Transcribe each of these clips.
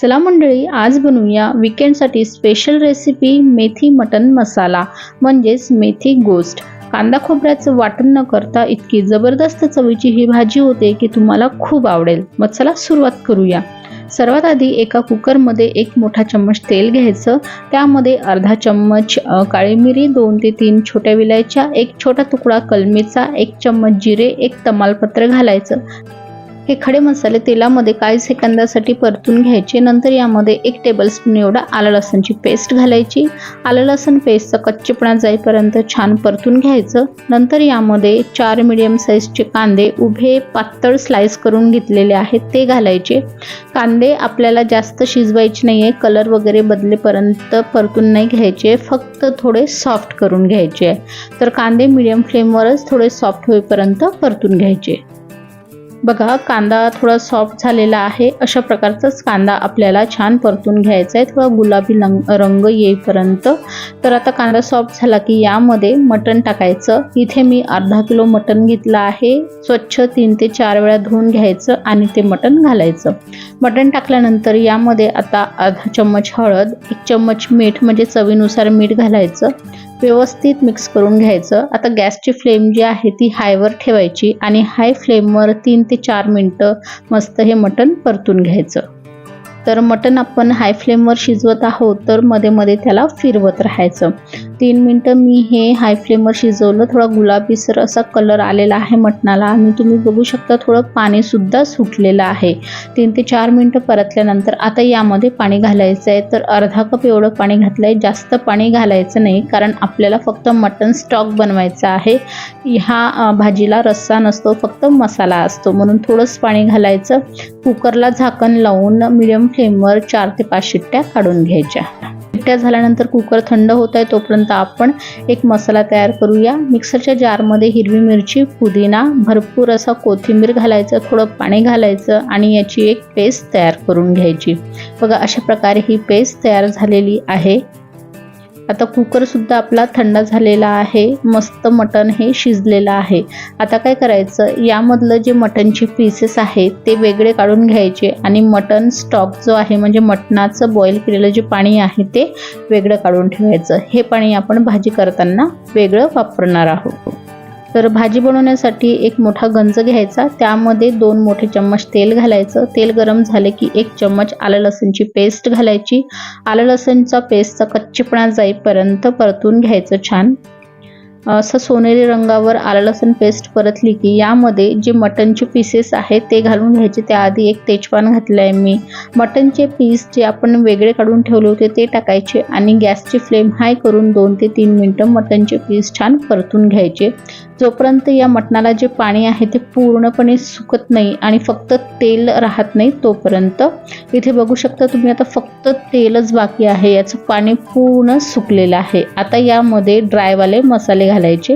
चला मंडळी आज बनवूया विकेंडसाठी स्पेशल रेसिपी मेथी मटन मसाला म्हणजेच मेथी गोस्ट. कांदा खोबऱ्याचं वाटण न करता इतकी जबरदस्त चवीची ही भाजी होते की तुम्हाला खूप आवडेल. मग चला सुरुवात करूया. सर्वात आधी एका कुकरमध्ये एक मोठा चम्मच तेल घ्यायचं. त्यामध्ये अर्धा चम्मच काळी मिरी दोन ते तीन छोट्या विलायच्या एक छोटा तुकडा कलमीचा एक चम्मच जिरे एक तमालपत्र घालायचं. हे खडे मसाले तेलामध्ये काही सेकंदासाठी परतून घ्यायचे. नंतर यामध्ये एक टेबलस्पून एवढा आलं लसणची पेस्ट घालायची. आलं लसण पेस्टचा कच्चेपणा जाईपर्यंत छान परतून घ्यायचं. नंतर यामध्ये चार मिडियम साईजचे कांदे उभे पातळ स्लाइस करून घेतलेले आहेत ते घालायचे. कांदे आपल्याला जास्त शिजवायचे नाही आहे कलर वगैरे बदलेपर्यंत परतून नाही घ्यायचे फक्त थोडे सॉफ्ट करून घ्यायचे. तर कांदे मिडियम फ्लेमवरच थोडे सॉफ्ट होईपर्यंत परतून घ्यायचे. बघा कांदा थोडा सॉफ्ट झालेला आहे. अशा प्रकारचाच कांदा आपल्याला छान परतून घ्यायचा आहे. थोडा गुलाबी लंग रंग येईपर्यंत. तर आता कांदा सॉफ्ट झाला की यामध्ये मटण टाकायचं. इथे मी अर्धा किलो मटण घेतलं आहे. स्वच्छ तीन ते चार वेळा धुवून घ्यायचं आणि ते मटण घालायचं. मटण टाकल्यानंतर यामध्ये आता अर्धा चम्मच हळद एक चम्मच मीठ म्हणजे चवीनुसार मीठ घालायचं. व्यवस्थित मिक्स करून घ्यायचं. आता गॅसची फ्लेम जी आहे ती हायवर ठेवायची आणि हाय फ्लेमवर तीन ते चार मिनटं मस्त हे मटण परतून घ्यायचं. तर मटण आपण हाय फ्लेमवर शिजवत आहोत तर मध्ये मध्ये त्याला फिरवत राहायचं. तीन मिनटं मी हे हाय फ्लेमवर शिजवलं. थोडा गुलाबीसर असा कलर आलेला आहे मटणाला. आणि तुम्ही बघू शकता थोडं पाणीसुद्धा सुटलेलं आहे. तीन ते चार मिनटं परतल्यानंतर आता यामध्ये पाणी घालायचं आहे. तर अर्धा कप एवढं पाणी घातलं आहे जास्त पाणी घालायचं नाही कारण आपल्याला फक्त मटन स्टॉक बनवायचा आहे. ह्या भाजीला रस्सा नसतो फक्त मसाला असतो. म्हणून थोडंच पाणी घालायचं. कुकरला झाकण लावून मिडियम फ्लेमवर चार ते पाच शिट्ट्या काढून घ्यायच्या. शिट्ट्या झाल्यानंतर कुकर थंड होत आहे तोपर्यंत आपण एक मसाला तयार करूया. मिक्सरच्या जारमध्ये हिरवी मिरची पुदिना भरपूर असा कोथिंबीर घालायचं थोडं पाणी घालायचं आणि याची एक पेस्ट तयार करून घ्यायची. बघा अशा प्रकारे ही पेस्ट तयार झालेली आहे. आता कुकरसुद्धा आपला थंड झालेला आहे मस्त मटण हे शिजलेलं आहे. आता काय करायचं? यामधलं जे मटणचे पीसेस आहेत ते वेगळे काढून घ्यायचे आणि मटण स्टॉक जो आहे म्हणजे मटणाचं बॉईल केलेलं जे पाणी आहे ते वेगळं काढून ठेवायचं. हे पाणी आपण भाजी करताना वेगळं वापरणार आहोत. तर भाजी बनवण्यासाठी एक मोठा गंज घ्यायचा. त्यामध्ये दोन मोठे चम्मच तेल घालायचं. तेल गरम झाले की एक चम्मच आलं लसूणची पेस्ट घालायची. आलं लसणचा पेस्टचा कच्चेपणा जाईपर्यंत परतून घ्यायचं छान. असं सोनेरी रंगावर आलं लसूण पेस्ट परतली की यामध्ये जे मटनचे पीसेस आहेत ते घालून घ्यायचे. त्याआधी एक तेजपान घातलं आहे मी. मटनचे पीस जे आपण वेगळे काढून ठेवले होते ते टाकायचे आणि गॅसची फ्लेम हाय करून दोन ते तीन मिनटं मटनचे पीस छान परतून घ्यायचे. जोपर्यंत या मटणाला जे पाणी आहे ते पूर्णपणे सुकत नाही आणि फक्त तेल राहत नाही तोपर्यंत इथे बघू शकता तुम्ही आता फक्त तेलच बाकी आहे. याचं पाणी पूर्ण सुकलेलं आहे. आता यामध्ये ड्रायवाले मसाले घालायचे.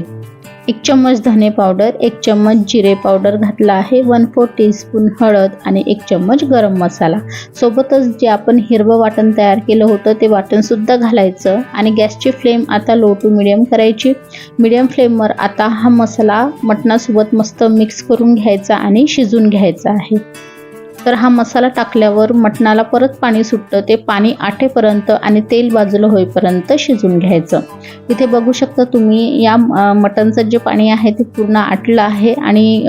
एक चम्मच धने पावडर एक चम्मच जिरे पावडर घातला आहे वन फोर टीस्पून हळद आणि एक चम्मच गरम मसाला. सोबतच जे आपण हिरवं वाटण तयार केलं होतं ते वाटणसुद्धा घालायचं आणि गॅसची फ्लेम आता लो टू मिडियम करायची. मिडियम फ्लेमवर आता हा मसाला मटणासोबत मस्त मिक्स करून घ्यायचा आणि शिजून घ्यायचा आहे. तर हा मसाला टाकल्यावर मटणाला परत पाणी सुटतं ते पाणी आटेपर्यंत आणि तेल बाजूला होईपर्यंत शिजून घ्यायचं. इथे बघू शकता तुम्ही या मटणचं जे पाणी आहे ते पूर्ण आटलं आहे आणि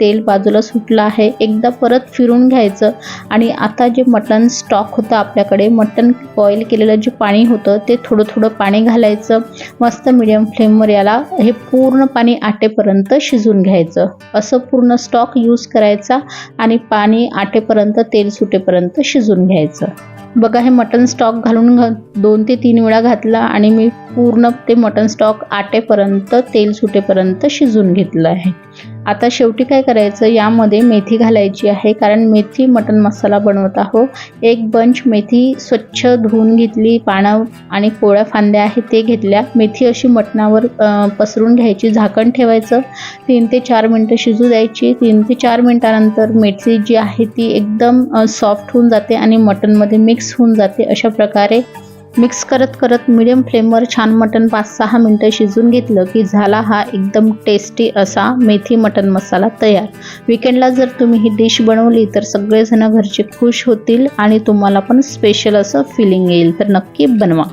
तेल बाजूला सुटलं आहे. एकदा परत फिरून घ्यायचं आणि आता जे मटण स्टॉक होतं आपल्याकडे मटण बॉईल केलेलं जे पाणी होतं ते थोडं थोडं पाणी घालायचं. मस्त मिडियम फ्लेमवर याला हे पूर्ण पाणी आटेपर्यंत शिजून घ्यायचं. असं पूर्ण स्टॉक यूज करायचा आणि पाणी आटेपर्यंत तेल सुटेपर्यंत शिजून घ्यायचं. बघा हे मटन स्टॉक घालून घ दोन ते तीन वेळा घातला आणि मी पूर्ण ते मटन स्टॉक आटेपर्यंत तेल सुटेपर्यंत शिजून घेतलं आहे. आता शेवटी काय करायचं? यामध्ये मेथी घालायची आहे. कारण मेथी मटण मसाला बनवत आहोत. एक बंच मेथी स्वच्छ धुवून घेतली. पानं आणि कोळ्या फांद्या आहेत ते घेतल्या. मेथी अशी मटणावर पसरून घ्यायची. झाकण ठेवायचं. तीन ते चार मिनटं शिजू द्यायची. तीन ते चार मिनटानंतर मेथी जी आहे ती एकदम सॉफ्ट होऊन जाते आणि मटनमध्ये मिक्स होऊन जाते. अशा प्रकारे मिक्स करत करत मिडियम फ्लेमवर छान मटण पाच सहा मिनटं शिजून घेतलं की झाला हा एकदम टेस्टी असा मेथी मटण मसाला तयार. विकेंडला जर तुम्ही ही डिश बनवली तर सगळेजण घरचे खुश होतील आणि तुम्हाला पण स्पेशल असं फिलिंग येईल. तर नक्की बनवा.